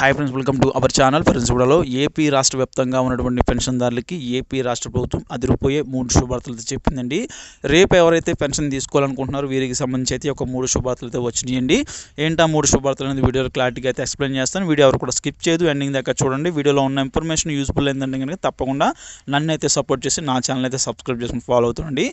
Hi friends welcome to our channel friends కూడా AP రాష్ట్ర వ్యాప్తంగా ఉన్నటువంటి పెన్షన్దారులకి ఏపీ రాష్ట్ర ప్రభుత్వం అదిరిపోయే మూడు శుభార్తలతో చెప్పిందండి. రేపు ఎవరైతే పెన్షన్ తీసుకోవాలనుకుంటున్నారో వీరికి సంబంధించి అయితే ఒక మూడు శుభార్తలు అయితే వచ్చినాయండి. ఏంటా మూడు శుభార్తలు అనేది వీడియోలో క్లారిటీగా అయితే ఎక్స్ప్లెయిన్ చేస్తాను. వీడియో ఎవరు కూడా స్కిప్ చేయదు. ఎండింగ్ దాకా చూడండి. వీడియోలో ఉన్న ఇన్ఫర్మేషన్ యూస్ఫుల్ ఏంటంటే కనుక తప్పకుండా నన్ను అయితే సపోర్ట్ చేసి నా ఛానల్ అయితే సబ్స్క్రైబ్ చేసుకుని ఫాలో అవుతుండండి.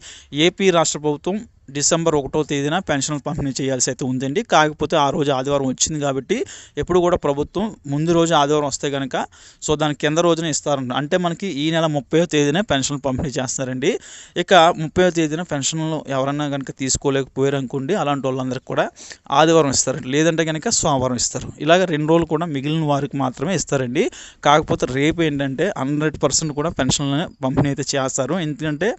ఏపీ రాష్ట్ర ప్రభుత్వం డిసెంబర్ ఒకటో తేదీన పెన్షన్ పంపిణీ చేయాల్సి అయితే ఉందండి. కాకపోతే ఆ రోజు ఆదివారం వచ్చింది కాబట్టి ఎప్పుడు కూడా ప్రభుత్వం ముందు రోజు ఆదివారం వస్తే కనుక సో దాని కింద రోజున ఇస్తారంట. అంటే మనకి ఈ నెల ముప్పై తేదీనే పెన్షన్ పంపిణీ చేస్తారండి ఇక ముప్పై తేదీన పెన్షన్లు ఎవరన్నా కనుక తీసుకోలేకపోయారు అనుకోండి అలాంటి వాళ్ళందరికీ కూడా ఆదివారం ఇస్తారండి. లేదంటే కనుక సోమవారం ఇస్తారు. ఇలాగ రెండు రోజులు కూడా మిగిలిన వారికి మాత్రమే ఇస్తారండి. కాకపోతే రేపు ఏంటంటే హండ్రెడ్ పర్సెంట్ కూడా పెన్షన్లు పంపిణీ అయితే చేస్తారు. ఎందుకంటే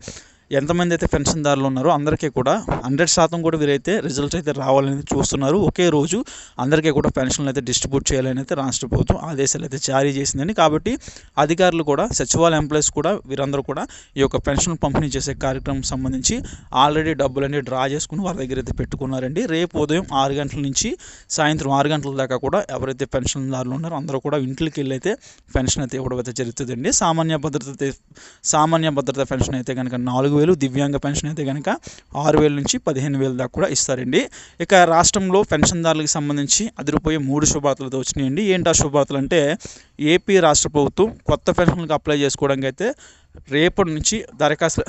ఎంతమంది అయితే పెన్షన్దారులు ఉన్నారో అందరికీ కూడా హండ్రెడ్ శాతం కూడా వీరైతే రిజల్ట్స్ అయితే రావాలని చూస్తున్నారు. ఒకే రోజు అందరికీ కూడా పెన్షన్లు అయితే డిస్ట్రిబ్యూట్ చేయాలని అయితే రాష్ట్ర ప్రభుత్వం ఆదేశాలు అయితే జారీ చేసిందని కాబట్టి అధికారులు కూడా సచివాలయ ఎంప్లాయీస్ కూడా వీరందరూ కూడా ఈ యొక్క పెన్షన్ పంపిణీ చేసే కార్యక్రమం సంబంధించి ఆల్రెడీ డబ్బులన్నీ డ్రా చేసుకుని వారి దగ్గర అయితే పెట్టుకున్నారండి. రేపు ఉదయం ఆరు గంటల నుంచి సాయంత్రం ఆరు గంటల దాకా కూడా ఎవరైతే పెన్షన్దారులు ఉన్నారో అందరూ కూడా ఇంట్లోకి వెళ్ళి అయితే పెన్షన్ అయితే ఇవ్వడం అయితే జరుగుతుందండి. సామాన్య భద్రత సామాన్య భద్రత పెన్షన్ అయితే కనుక నాలుగు వేలు దివ్యాంగ పెన్షన్ అయితే కనుక ఆరు వేల నుంచి పదిహేను వేల దాకా కూడా ఇస్తారండి. ఇక రాష్ట్రంలో పెన్షన్దారులకు సంబంధించి అదిరిపోయే మూడు శుభార్తలతో వచ్చినాయండి. ఏంటి ఆ శుభార్తలు అంటే ఏపీ రాష్ట్ర ప్రభుత్వం కొత్త పెన్షన్లకు అప్లై చేసుకోవడానికి అయితే రేపటి నుంచి దరఖాస్తు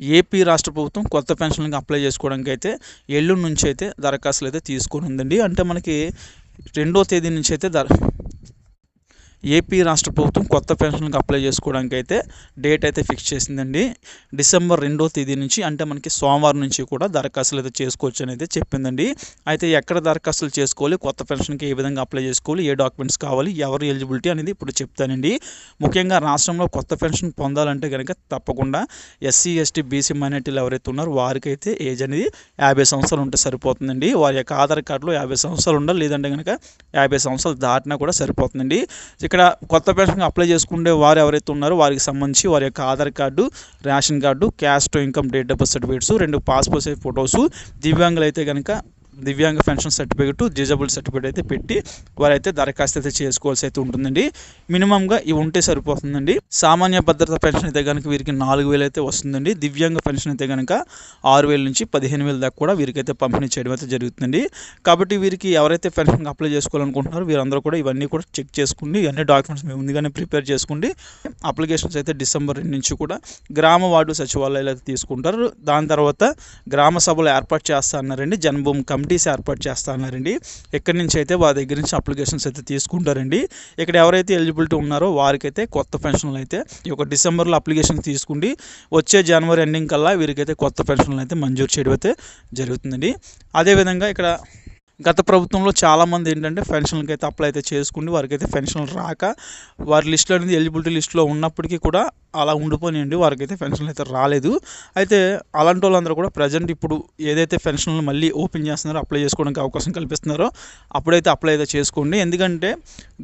ఏపీ రాష్ట్ర ప్రభుత్వం కొత్త పెన్షన్లకు అప్లై చేసుకోవడానికి అయితే ఎల్లుండి నుంచి అయితే దరఖాస్తులు అయితే తీసుకొని ఉందండి అంటే మనకి రెండో తేదీ నుంచి అయితే దర ఏపీ రాష్ట్ర ప్రభుత్వం కొత్త పెన్షన్లకు అప్లై చేసుకోవడానికి అయితే డేట్ అయితే ఫిక్స్ చేసిందండి. డిసెంబర్ రెండో తేదీ నుంచి అంటే మనకి సోమవారం నుంచి కూడా దరఖాస్తులు అయితే చేసుకోవచ్చు అని అయితే చెప్పిందండి. అయితే ఎక్కడ దరఖాస్తులు చేసుకోవాలి కొత్త పెన్షన్కి ఏ విధంగా అప్లై చేసుకోవాలి ఏ డాక్యుమెంట్స్ కావాలి ఎవరు ఎలిజిబిలిటీ అనేది ఇప్పుడు చెప్తానండి. ముఖ్యంగా రాష్ట్రంలో కొత్త పెన్షన్ పొందాలంటే కనుక తప్పకుండా ఎస్సీ ఎస్టీ బీసీ మైనార్టీలు ఎవరైతే ఉన్నారో వారికైతే ఏజ్ అనేది యాభై సంవత్సరాలు ఉంటే సరిపోతుందండి. వారి యొక్క ఆధార్ కార్డులో యాభై సంవత్సరాలు ఉండాలి లేదంటే కనుక యాభై సంవత్సరాలు దాటినా కూడా సరిపోతుందండి. ఇక్కడ కొత్త పెన్షన్ అప్లై చేసుకునే వారు ఎవరైతే ఉన్నారో వారికి సంబంధించి వారి యొక్క Aadhaar card ration card caste income date of birth certificates రెండు పాస్పోర్ట్ సైజ్ ఫొటోస్ దివ్యాంగులు అయితే కనుక దివ్యాంగ పెన్షన్ సర్టిఫికేట్ డిజబుల్ సర్టిఫికేట్ అయితే పెట్టి వారైతే దరఖాస్తు అయితే చేసుకోవాల్సి అయితే ఉంటుందండి. మినిమంగా ఇవి ఉంటే సరిపోతుందండి. సామాన్య భద్రత పెన్షన్ అయితే కనుక వీరికి నాలుగు వేలు అయితే వస్తుందండి. దివ్యాంగ పెన్షన్ అయితే కనుక ఆరు వేల నుంచి పదిహేను వేల దాకా కూడా వీరికైతే పంపిణీ చేయడం అయితే జరుగుతుందండి. కాబట్టి వీరికి ఎవరైతే పెన్షన్ అప్లై చేసుకోవాలనుకుంటున్నారో వీరందరూ కూడా ఇవన్నీ కూడా చెక్ చేసుకోండి ఇవన్నీ డాక్యుమెంట్స్ మేము ముందుగానే ప్రిపేర్ చేసుకోండి అప్లికేషన్స్ అయితే డిసెంబర్ రెండు నుంచి కూడా గ్రామ వార్డు సచివాలయాలు అయితే తీసుకుంటారు. దాని తర్వాత గ్రామ సభలు ఏర్పాటు చేస్తా అన్నారండి జన్మభూమి కమిటీస్ ఏర్పాటు చేస్తున్నారండి ఇక్కడి నుంచి అయితే వారి దగ్గర నుంచి అప్లికేషన్స్ అయితే తీసుకుంటారండి. ఇక్కడ ఎవరైతే ఎలిజిబిలిటీ ఉన్నారో వారికైతే కొత్త పెన్షన్లు అయితే ఈ యొక్క డిసెంబర్లో అప్లికేషన్ తీసుకుండి వచ్చే జనవరి ఎండింగ్ కల్లా వీరికైతే కొత్త పెన్షన్లు అయితే మంజూరు చేయడం అయితే జరుగుతుందండి. అదేవిధంగా ఇక్కడ గత ప్రభుత్వంలో చాలామంది ఏంటంటే పెన్షన్లకి అయితే అప్లై అయితే చేసుకుని వారికైతే పెన్షన్లు రాక వారి లిస్టులో అనేది ఎలిజిబిలిటీ లిస్టులో ఉన్నప్పటికీ కూడా అలా ఉండిపోయినాయండి వారికి అయితే పెన్షన్లు అయితే రాలేదు. అయితే అలాంటి వాళ్ళందరూ కూడా ప్రజెంట్ ఇప్పుడు ఏదైతే పెన్షన్లు మళ్ళీ ఓపెన్ చేస్తున్నారో అప్లై చేసుకోవడానికి అవకాశం కల్పిస్తున్నారో అప్పుడైతే అప్లై అయితే చేసుకోండి. ఎందుకంటే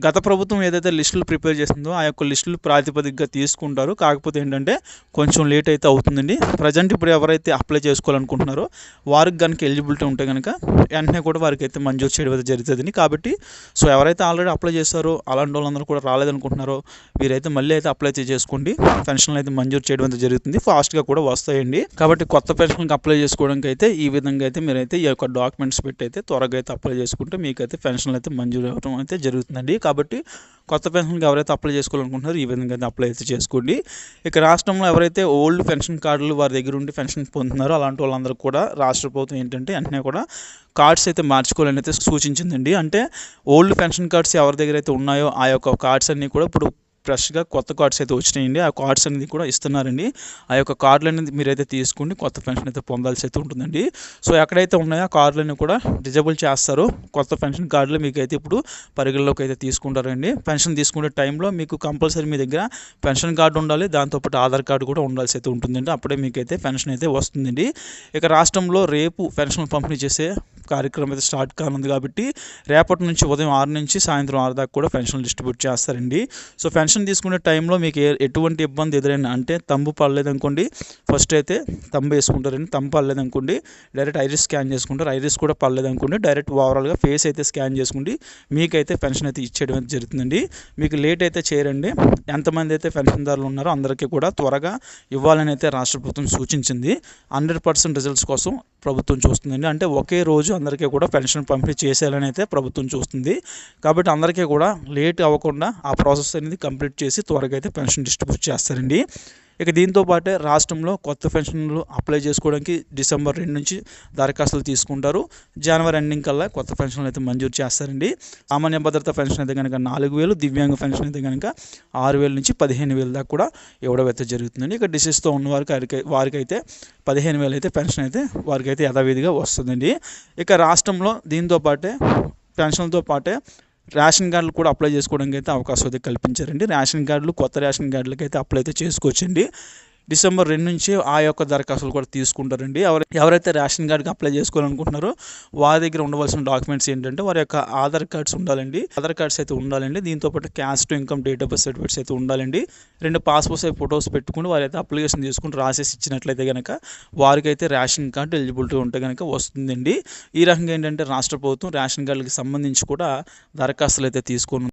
గత ప్రభుత్వం ఏదైతే లిస్టులు ప్రిపేర్ చేసిందో ఆ యొక్క లిస్టులు ప్రాతిపదికగా తీసుకుంటారు. కాకపోతే ఏంటంటే కొంచెం లేట్ అయితే అవుతుందండి. ప్రజెంట్ ఇప్పుడు ఎవరైతే అప్లై చేసుకోవాలనుకుంటున్నారో వారికి కనుక ఎలిజిబిలిటీ ఉంటే కనుక వెంటనే కూడా వారికి అయితే మంజూరు చేయడం అయితే జరుగుతుంది కాబట్టి సో ఎవరైతే ఆల్రెడీ అప్లై చేస్తారో అలాంటి వాళ్ళందరూ కూడా రాలేదనుకుంటున్నారో వీరైతే మళ్ళీ అయితే అప్లై చేసుకోండి. పెన్షన్లు అయితే మంజూరు చేయడం అయితే జరుగుతుంది. ఫాస్ట్గా కూడా వస్తాయండి. కాబట్టి కొత్త పెన్షన్కి అప్లై చేసుకోవడానికి అయితే ఈ విధంగా అయితే మీరైతే ఈ యొక్క డాక్యుమెంట్స్ పెట్టి అయితే త్వరగా అయితే అప్లై చేసుకుంటే మీకైతే పెన్షన్లు అయితే మంజూరు అవ్వడం అయితే జరుగుతుందండి. కాబట్టి కొత్త పెన్షన్కి ఎవరైతే అప్లై చేసుకోవాలనుకుంటున్నారో ఈ విధంగా అయితే అప్లై అయితే చేసుకోండి. ఇక రాష్ట్రంలో ఎవరైతే ఓల్డ్ పెన్షన్ కార్డులు వారి దగ్గర ఉండి పెన్షన్ పొందుతున్నారో అలాంటి వాళ్ళందరూ కూడా రాష్ట్ర ప్రభుత్వం ఏంటంటే వెంటనే కూడా కార్డ్స్ అయితే మార్చుకోవాలని అయితే సూచించిందండి. అంటే ఓల్డ్ పెన్షన్ కార్డ్స్ ఎవరి దగ్గర అయితే ఉన్నాయో ఆ యొక్క కార్డ్స్ అన్నీ కూడా ఇప్పుడు ఫ్రెష్గా కొత్త కార్డ్స్ అయితే వచ్చినాయండి. ఆ కార్డ్స్ అనేది కూడా ఇస్తున్నారండి. ఆ యొక్క కార్డులు అనేది మీరైతే తీసుకుని కొత్త పెన్షన్ అయితే పొందాల్సి అయితే ఉంటుందండి. సో ఎక్కడైతే ఉన్నాయో ఆ కార్డులన్నీ కూడా డిజబుల్ చేస్తారు. కొత్త పెన్షన్ కార్డులు మీకు అయితే ఇప్పుడు పరిగణలోకి అయితే తీసుకుంటారండి. పెన్షన్ తీసుకునే టైంలో మీకు కంపల్సరీ మీ దగ్గర పెన్షన్ కార్డు ఉండాలి. దాంతోపాటు ఆధార్ కార్డు కూడా ఉండాల్సి అయితే ఉంటుందండి. అప్పుడే మీకైతే పెన్షన్ అయితే వస్తుందండి. ఇక రాష్ట్రంలో రేపు పెన్షన్ పంపిణీ చేసే కార్యక్రమం అయితే స్టార్ట్ కానుంది కాబట్టి రేపటి నుంచి ఉదయం ఆరు నుంచి సాయంత్రం ఆరు దాకా కూడా పెన్షన్ డిస్ట్రిబ్యూట్ చేస్తారండి. సో పెన్షన్ పెన్షన్ తీసుకునే టైంలో మీకు ఎటువంటి ఇబ్బంది ఎదురైనా అంటే తంబు పడలేదనుకోండి ఫస్ట్ అయితే తంబు వేసుకుంటారండి. తంబు పడలేదనుకోండి డైరెక్ట్ ఐరిస్ స్కాన్ చేసుకుంటారు. ఐరిస్ కూడా పడలేదనుకోండి డైరెక్ట్ ఓవరాల్గా ఫేస్ అయితే స్కాన్ చేసుకోండి మీకైతే పెన్షన్ అయితే ఇచ్చేయడం అయితే జరుగుతుందండి. మీకు లేట్ అయితే చేయరండి. ఎంతమంది అయితే పెన్షన్దారులు ఉన్నారో అందరికీ కూడా త్వరగా ఇవ్వాలని అయితే రాష్ట్ర ప్రభుత్వం సూచించింది. హండ్రెడ్ పర్సెంట్ రిజల్ట్స్ కోసం ప్రభుత్వం చూస్తుందండి. అంటే ఒకే రోజు అందరికీ కూడా పెన్షన్ పంపిణీ చేసేయాలని అయితే ప్రభుత్వం చూస్తుంది. కాబట్టి అందరికీ కూడా లేట్ అవ్వకుండా ఆ ప్రాసెస్ అనేది కంప్లీట్ చేసి త్వరగా అయితే పెన్షన్ డిస్ట్రిబ్యూట్ చేస్తారండి. ఇక దీంతో పాటే రాష్ట్రంలో కొత్త పెన్షన్లు అప్లై చేసుకోవడానికి డిసెంబర్ రెండు నుంచి దరఖాస్తులు తీసుకుంటారు. జనవరి ఎండింగ్ కల్లా కొత్త పెన్షన్లు అయితే మంజూరు చేస్తారండి. సామాన్య భద్రత పెన్షన్ అయితే కనుక నాలుగు వేలు దివ్యాంగ పెన్షన్ అయితే కనుక ఆరు వేల నుంచి పదిహేను వేల దాకా కూడా ఇవ్వడం అయితే జరుగుతుందండి. ఇక డిసీజ్తో ఉన్న వారికి వారికి వారికైతే పదిహేను వేలు అయితే పెన్షన్ అయితే వారికైతే యథావిధిగా వస్తుందండి. ఇక రాష్ట్రంలో దీంతో పాటే పెన్షన్తో పాటే రేషన్ కార్డులు కూడా అప్లై చేసుకోవడానికి అయితే అవకాశం అయితే కల్పించారండి. రేషన్ కార్డులు కొత్త రేషన్ కార్డులకి అయితే అప్లై అయితే చేసుకోవచ్చండి. డిసెంబర్ రెండు నుంచి ఆ యొక్క దరఖాస్తులు కూడా తీసుకుంటారండి. ఎవరు ఎవరైతే రేషన్ కార్డుకి అప్లై చేసుకోవాలనుకుంటున్నారో వారి దగ్గర ఉండవలసిన డాక్యుమెంట్స్ ఏంటంటే వారి యొక్క ఆధార్ కార్డ్స్ ఉండాలండి. ఆధార్ కార్డ్స్ అయితే ఉండాలండి. దీంతో పాటు caste income date of birth certificates అయితే ఉండాలండి. రెండు పాస్పోర్ట్స్ సైజ్ ఫొటోస్ పెట్టుకుని వారైతే అప్లికేషన్ చేసుకుని రాసేసి ఇచ్చినట్లయితే కనుక వారికైతే రేషన్ కార్డు ఎలిజిబిలిటీ ఉంటే కనుక వస్తుందండి. ఈ రకంగా ఏంటంటే రాష్ట్ర ప్రభుత్వం రేషన్ కార్డులకు సంబంధించి కూడా దరఖాస్తులు అయితే తీసుకొని